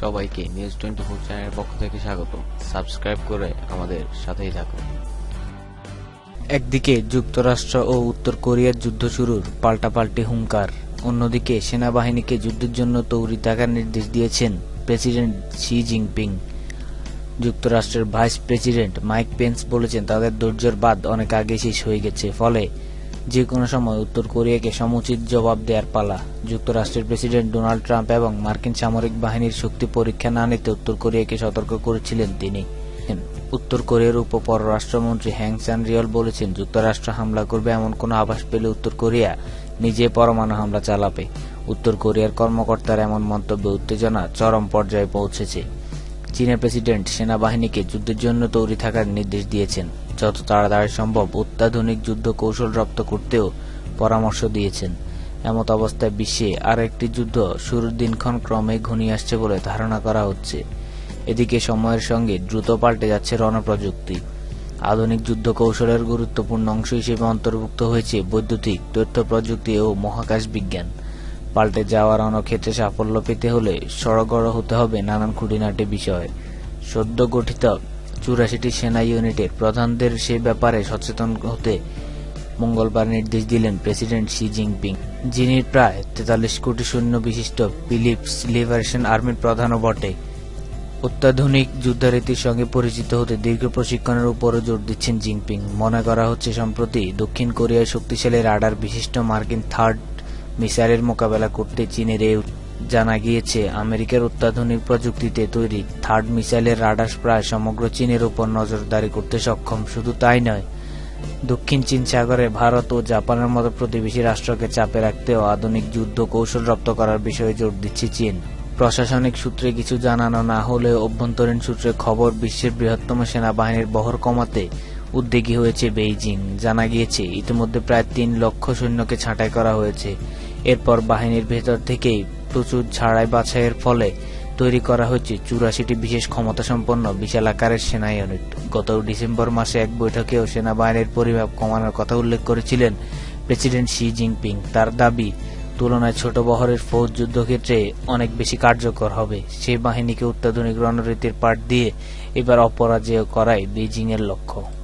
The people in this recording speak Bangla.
সবাইকে নিউজ টোয়েন্টি ফোর চ্যানেলের পক্ষ থেকে স্বাগত। সাবস্ক্রাইব করে আমাদের সাথেই থাকুন। একদিকে যুক্তরাষ্ট্র ও উত্তর কোরিয়ার যুদ্ধ শুরুর পাল্টাপাল্টি হুঙ্কার। অন্যদিকে সেনাবাহিনীকে যুদ্ধের জন্য তৈরি থাকার নির্দেশ দিয়েছেন প্রেসিডেন্ট শি জিনপিং। যুক্তরাষ্ট্রের ভাইস প্রেসিডেন্ট মাইক পেন্স বলেছেন, তাদের ধৈর্যের বাদ অনেক আগে শেষ হয়ে গেছে, ফলে যে কোনো সময় উত্তর কোরিয়াকে সমুচিত জবাব দেওয়ার পালা। যুক্তরাষ্ট্রের প্রেসিডেন্ট ডোনাল্ড ট্রাম্প এবং মার্কিন সামরিক বাহিনীর শক্তি পরীক্ষা না নিতে উত্তর কোরিয়াকে সতর্ক করেছিলেন তিনি। উত্তর কোরিয়ার উপ পররাষ্ট্রমন্ত্রী হ্যাং চান রিয়ল বলেছেন, যুক্তরাষ্ট্র হামলা করবে এমন কোনো আভাস পেলে উত্তর কোরিয়া নিজে পরমাণু হামলা চালাবে। উত্তর কোরিয়ার কর্মকর্তার এমন মন্তব্যে উত্তেজনা চরম পর্যায়ে পৌঁছেছে। চীনের প্রেসিডেন্ট সেনাবাহিনীকে যুদ্ধের জন্য তৈরি থাকার নির্দেশ দিয়েছেন। যত তাড়াতাড়ি সম্ভব অত্যাধুনিক যুদ্ধ কৌশল রপ্ত করতেও পরামর্শ দিয়েছেন। এমত অবস্থায় বিশ্বে আর একটি যুদ্ধ শুরুর দিনক্ষণ ক্রমে ঘনিয়ে আসছে বলে ধারণা করা হচ্ছে। এদিকে সময়ের সঙ্গে দ্রুত পাল্টে যাচ্ছে রণপ্রযুক্তি। আধুনিক যুদ্ধ কৌশলের গুরুত্বপূর্ণ অংশ হিসেবে অন্তর্ভুক্ত হয়েছে বৈদ্যুতিক তথ্য প্রযুক্তি ও মহাকাশ বিজ্ঞান। পাল্টে যাওয়া রণক্ষেত্রে সাফল্য পেতে হলে সড়গড় হতে হবে নানান খুঁটিনাটি বিষয়। সদ্য গঠিত চুরাশিটি সেনা ইউনিটের প্রধানদের সে ব্যাপারে সচেতন হতে মঙ্গলবার নির্দেশ দিলেন প্রেসিডেন্ট শি জিনপিং, যিনি প্রায় তেতাল্লিশ কোটি সৈন্য বিশিষ্ট ফিলিপস লিবারেশন আর্মির প্রধানও বটে। অত্যাধুনিক যুদ্ধরীতির সঙ্গে পরিচিত হতে দীর্ঘ প্রশিক্ষণের উপরও জোর দিচ্ছেন জিনপিং। মনে করা হচ্ছে, সম্প্রতি দক্ষিণ কোরিয়ার শক্তিশালী রাডার বিশিষ্ট মার্কিন থার্ড মিসাইলের মোকাবেলা করতে চীনের এই জানা গিয়েছে, আমেরিকার অত্যাধুনিক প্রযুক্তিতে তৈরি থার্ড মিসাইলের রাডার প্রায় সমগ্র চীনের উপর নজরদারি করতে সক্ষম। শুধু তাই নয়, দক্ষিণ চীন সাগরে ভারত ও জাপানের মতো প্রতিবেশী রাষ্ট্রকে চাপে রাখতেও আধুনিক যুদ্ধ কৌশল রপ্ত করার বিষয়ে জোর দিচ্ছে চীন। প্রশাসনিক সূত্রে কিছু জানানো না হলেও অভ্যন্তরীণ সূত্রে খবর, বিশ্বের বৃহত্তম সেনাবাহিনীর বহর কমাতে উদ্যোগী হয়েছে বেইজিং। জানা গিয়েছে, ইতিমধ্যে প্রায় তিন লক্ষ সৈন্যকে ছাঁটাই করা হয়েছে। এরপর বাহিনীর ভেতর থেকেই প্রচুর ছাড়াই বাছাইয়ের ফলে তৈরি করা হয়েছে চুরাশিটি বিশেষ ক্ষমতাসম্পন্ন বিশাল আকারের সেনা ইউনিট। গত ডিসেম্বর মাসে এক বৈঠকেও সেনাবাহিনীর পরিমাপ কমানোর কথা উল্লেখ করেছিলেন প্রেসিডেন্ট শি জিনপিং। তার দাবি, তুলনায় ছোট বহরের ফৌজ যুদ্ধক্ষেত্রে অনেক বেশি কার্যকর হবে। সেই বাহিনীকে অত্যাধুনিক রণরীতির পাঠ দিয়ে এবার অপরাজেয় করাই এর লক্ষ্য.